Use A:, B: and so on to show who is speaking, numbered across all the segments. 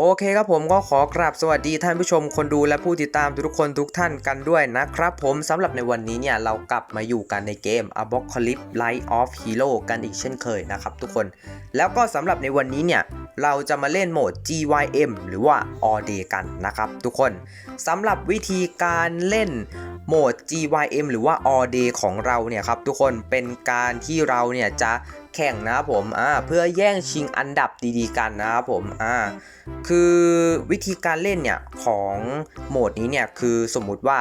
A: โอเคครับผมก็ขอกราบสวัสดีท่านผู้ชมคนดูและผู้ติดตามทุกคนทุกท่านกันด้วยนะครับ ผมสำหรับในวันนี้เนี่ยเรากลับมาอยู่กันในเกม Apocalypse Light of Hero กันอีกเช่นเคยนะครับทุกคน แล้วก็สำหรับในวันนี้เนี่ยเราจะมาเล่นโหมด GYM หรือว่า All Day กันนะครับทุกคนสำหรับวิธีการเล่นโหมด GYM หรือว่า All Day ของเราเนี่ยครับทุกคนเป็นการที่เราเนี่ยจะ แข่งนะครับผมอ่าเพื่อแย่งชิงอันดับดีๆกันนะครับผมอ่าคือวิธีการเล่นเนี่ยของโหมดนี้เนี่ยคือสมมุติว่า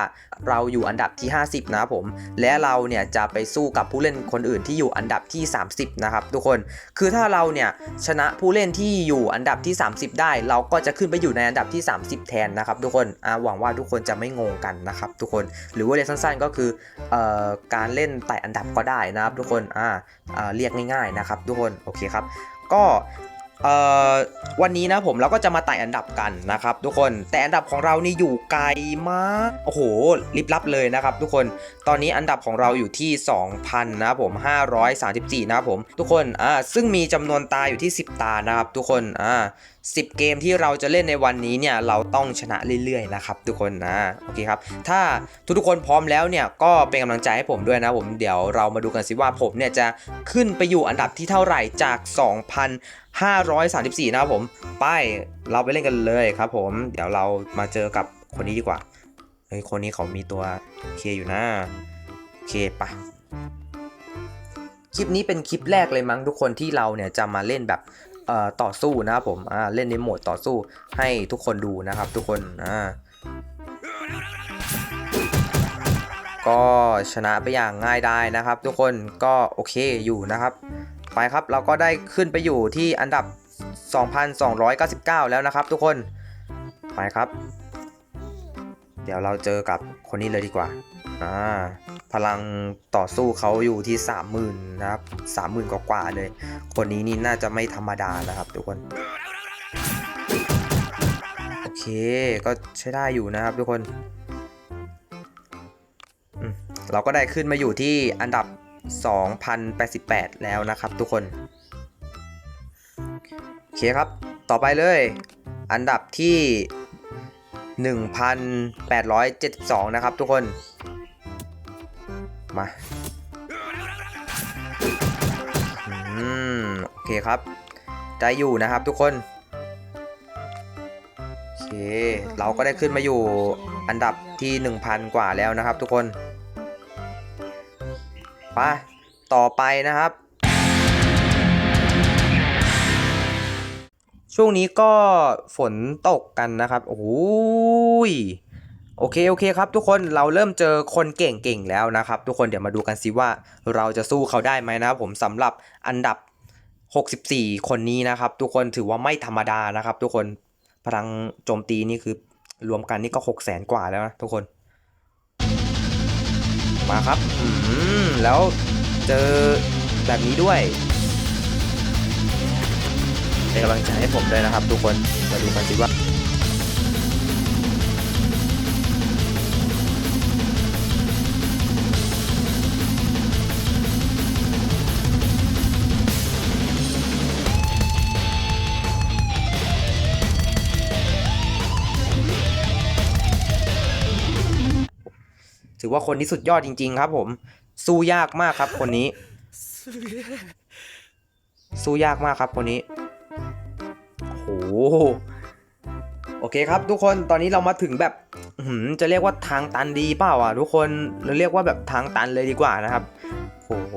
A: เราอยู่อันดับที่ 50 นะครับผม และเราเนี่ยจะไปสู้กับผู้เล่นคนอื่นที่อยู่อันดับที่ 30 นะครับทุกคน คือถ้าเราเนี่ยชนะผู้เล่นที่อยู่อันดับที่ 30 ได้ เราก็จะขึ้นไปอยู่ในอันดับที่ 30 แทนนะครับทุกคนอาหวังว่าทุกคนจะไม่งงกันนะครับทุกคน หรือว่าเรียกสั้นๆก็คือเอ่อการเล่นไต่อันดับก็ได้นะครับทุกคนอ่าอ่าเรียกง่ายๆนะครับทุกคน โอเคครับ ก็ วันนี้นะผมเราก็จะมาไต่อันดับกันนะครับ ทุกคนแต่อันดับของเรานี่อยู่ไกลมากโอ้โหลิบลับเลยนะครับ ทุกคนตอนนี้อันดับของเราอยู่ที่ 2,000 นะครับผม 534 นะผม ทุกคนอ่าซึ่งมีจำนวนตาอยู่ที่ 10 ตานะครับ ทุกคนอ่า10 เกมที่เราจะเล่นในวันนี้เนี่ยเราต้องชนะเรื่อยๆนะครับ ทุกคนนะโอเคครับ ถ้าทุกๆคนพร้อมแล้วเนี่ยก็เป็นกำลังใจให้ผมด้วยนะผมเดี๋ยวเรามาดูกันสิว่าผมเนี่ยจะขึ้นไปอยู่อันดับที่เท่าไหร่จาก 534 นะครับผมไปเราไปเล่นกันเลยครับผม เดี๋ยวเรามาเจอกับคนนี้ดีกว่าเฮ้ยคนนี้เขามีตัวเคอยู่นะเคปะคลิปนี้เป็นคลิปแรกเลยมั้งทุกคนที่เราเนี่ยจะมาเล่นแบบเอ่อต่อสู้นะครับผมอ่าเล่นในโหมดต่อสู้ให้ทุกคนดูนะครับทุกคนอ่าก็ชนะไปอย่างง่ายได้นะครับ ทุกคนก็โอเคอยู่นะครับ ไปครับ เราก็ได้ขึ้นไปอยู่ที่อันดับ 2,299 แล้วนะครับ ทุกคน ไปครับ เดี๋ยวเราเจอกับคนนี้เลยดีกว่าอ่าพลังต่อสู้เขาอยู่ที่ 30,000นะครับ30,000กว่ากว่าๆเลย คนนี้นี่น่าจะไม่ธรรมดานะครับทุกคน โอเค ก็ใช้ได้อยู่นะครับทุกคน เราก็ได้ขึ้นมาอยู่ที่อันดับ 2,088 แล้วนะครับทุกคน โอเคครับ ต่อไปเลย อันดับที่ 1,872 นะครับทุกคน มาอืมโอเคครับได้อยู่นะครับทุกคนโอเค เราก็ได้ขึ้นมาอยู่อันดับที่ 1,000 กว่าแล้วนะครับทุกคน ไปต่อไปนะครับ ช่วงนี้ก็ฝนตกกันนะครับ โอ้ยโอเคโอเคครับทุกคนเราเริ่มเจอคนเก่งๆแล้วนะครับ ทุกคนเดี๋ยวมาดูกันสิว่าเราจะสู้เขาได้ไหมนะครับผมสำหรับอันดับ 64 คนนี้นะครับ ทุกคนถือว่าไม่ธรรมดานะครับ ทุกคนพลังโจมตีนี่คือรวมกันนี่ก็ 6 0แสนกว่าแล้วนะทุกคน มาครับอืมแล้วเจอแบบนี้ด้วยเป็นกำลังใจให้ผมด้วยนะครับ ทุกคนมาดูกันสิว่า ถือว่าคนนี้สุดยอดจริง ๆ ครับ ผม สู้ยากมากครับ คนนี้ สู้ยากมากครับ คนนี้โอ้โหโอเคครับ ทุกคนตอนนี้เรามาถึงแบบอื้อหือจะเรียกว่าทางตันดีเปล่าอะทุกคนเราเรียกว่าแบบทางตันเลยดีกว่านะครับโอ้โห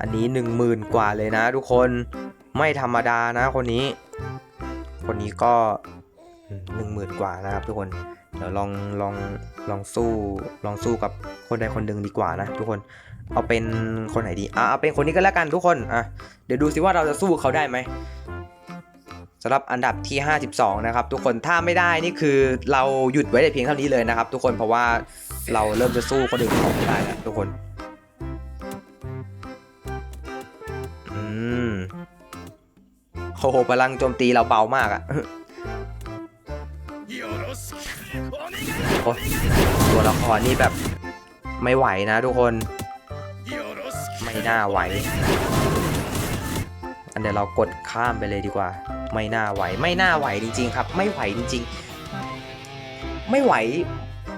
A: อันนี้หนึ่งหมื่นกว่าเลยนะ ทุกคนไม่ธรรมดานะ คนนี้ คนนี้ก็หนึ่งหมื่นกว่านะครับ ทุกคน เดี๋ยวลองลองลองสู้ลองสู้กับคนใดคนหนึ่งดีกว่านะทุกคนเอาเป็นคนไหนดีอะเอาเป็นคนนี้ก็แล้วกันทุกคนอะเดี๋ยวดูสิว่าเราจะสู้เขาได้ไหมสำหรับอันดับที่ 52 นะครับ ทุกคนถ้าไม่ได้นี่คือเราหยุดไว้แต่เพียงเท่านี้เลยนะครับ ทุกคนเพราะว่าเราเริ่มจะสู้คนอื่นเขาไม่ได้แล้วทุกคนอืมโอ้โหพลังโจมตีเราเบามากอะ ตัวละครนี่แบบไม่ไหวนะทุกคน ไม่น่าไหว อันเดี๋ยวเรากดข้ามไปเลยดีกว่า ไม่น่าไหว ไม่น่าไหวจริง ๆ ครับ ไม่ไหวจริง ๆ ไม่ไหว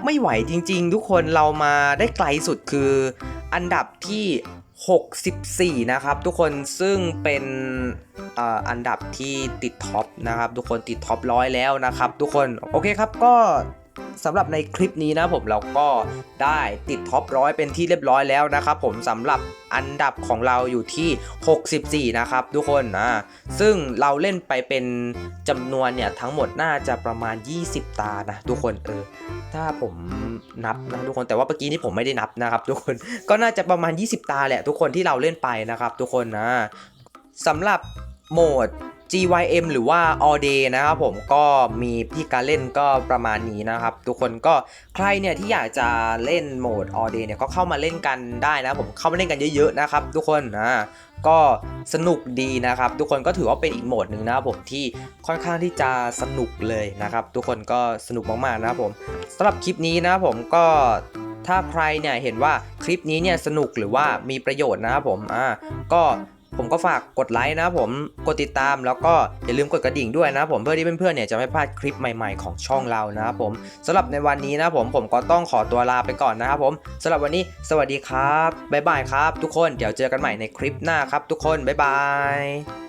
A: ไม่ไหวจริง ๆ ทุกคนเรามาได้ไกลสุดคืออันดับที่64 นะครับทุกคนซึ่งเป็นออันดับที่ติดท็อปนะครับทุกคนติดท็อปร้อยแล้วนะครับทุกคนโอเคครับก็ สำหรับในคลิปนี้นะผมเราก็ได้ติดท็อปร้อยเป็นที่เรียบร้อยแล้วนะครับผมสำหรับอันดับของเราอยู่ที่ 64 นะครับทุกคนนะซึ่งเราเล่นไปเป็นจำนวนเนี่ยทั้งหมดน่าจะประมาณ 20 ตานะทุกคนเออถ้าผมนับนะทุกคนแต่ว่าเมื่อกี้นี่ผมไม่ได้นับนะครับ ทุกคนก็น่าจะประมาณ 20 ตาแหละทุกคนที่เราเล่นไปนะครับ ทุกคนนะสำหรับโหมด GYM หรือว่า All Day นะครับผมก็มีพี่การเล่นก็ประมาณนี้นะครับ ทุกคนก็ใครเนี่ยที่อยากจะเล่นโหมด All Day เนี่ยก็เข้ามาเล่นกันได้นะผมเข้ามาเล่นกันเยอะๆนะครับ ทุกคนนะก็สนุกดีนะครับ ทุกคนก็ถือว่าเป็นอีกโหมดหนึ่งนะครับผมที่ค่อนข้างที่จะสนุกเลยนะครับ ทุกคนก็สนุกมากๆนะครับผมสำหรับคลิปนี้นะครับผมก็ถ้าใครเนี่ยเห็นว่าคลิปนี้เนี่ยสนุกหรือว่ามีประโยชน์นะครับผมอ่าก็ ผมก็ฝากกดไลค์นะผมกดติดตามแล้วก็อย่าลืมกดกระดิ่งด้วยนะผมเพื่อที่เพื่อนๆเนี่ยจะไม่พลาดคลิปใหม่ๆของช่องเรานะครับผมสำหรับในวันนี้นะผมผมก็ต้องขอตัวลาไปก่อนนะครับผมสำหรับวันนี้สวัสดีครับบ๊ายบายครับ ทุกคนเดี๋ยวเจอกันใหม่ในคลิปหน้าครับ ทุกคนบ๊ายบาย